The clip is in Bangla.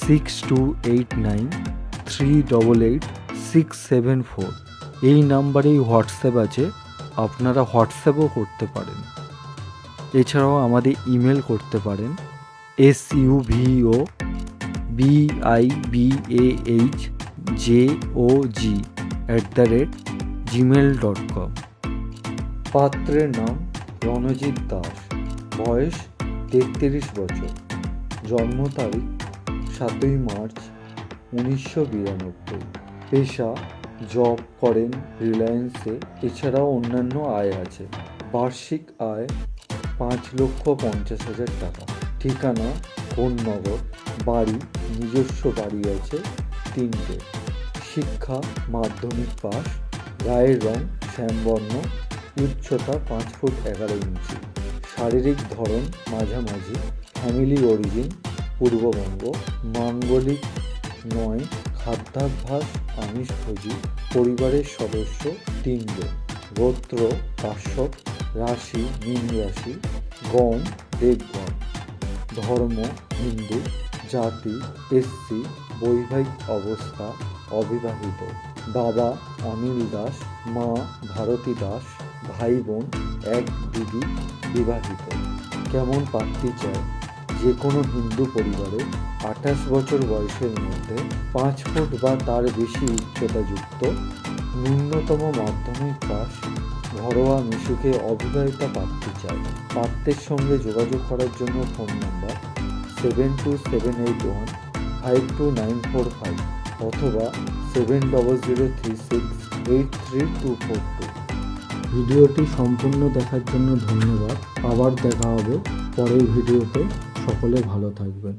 Six two eight nine three double eight six seven four এই নাম্বারেই হোয়াটসঅ্যাপ আছে, আপনারা হোয়াটসঅ্যাপও করতে পারেন। এছাড়াও আমাদের ইমেল করতে পারেন S U V O B I B A H J O G at the rate Gmail dot com পাত্রের নাম রণজিৎ দাস, বয়স তেত্রিশ বছর। জন্ম তারিখ সাতই মার্চ উনিশশো বিরানব্বই। পেশা, জব করেন রিলায়েন্সে, এছাড়াও অন্যান্য আয় আছে। বার্ষিক আয় পাঁচ লক্ষ পঞ্চাশ হাজার টাকা। ঠিকানা, কোন্নগর, বাড়ি, নিজস্ব বাড়ি আছে তিনটে। শিক্ষা, মাধ্যমিক পাস গায়ের রং, শ্যামবর্ণ, উচ্চতা পাঁচ ফুট এগারো ইঞ্চি। শারীরিক ধরন মাঝামাঝি ফ্যামিলি অরিজিন পূর্ববঙ্গ, মাঙ্গলিক নয়, খাদ্যাভ্যাস, আমিষভোজী, পরিবারের সদস্য, তিনজন। গোত্র কাশ্যপ রাশি, মীন রাশি, গণ, দেবগণ। ধর্ম, হিন্দু, জাতি, এসসি, বৈবাহিক অবস্থা, অবিবাহিত। বাবা, অনিল দাস, মা, ভারতী দাস, ভাই বোন, এক দিদি, বিবাহিত। কেমন পাত্রী চায় যে কোনো হিন্দু পরিবারে আঠাশ বছর বয়সের মধ্যে পাঁচ ফুট বা তার বেশি উচ্চতাযুক্ত ন্যূনতম মাধ্যমিক পাস ঘরোয়া মিশুকে অবিবাহিতা পাত্রী চায়। পাত্রের সঙ্গে যোগাযোগ করার জন্য phone number seven two seven eight one five two nine four five অথবা seven double zero three six eight three two four two. ভিডিওটি সম্পূর্ণ দেখার জন্য ধন্যবাদ। আবার দেখা হবে পরের ভিডিওতে। সকলে ভালো থাকবেন।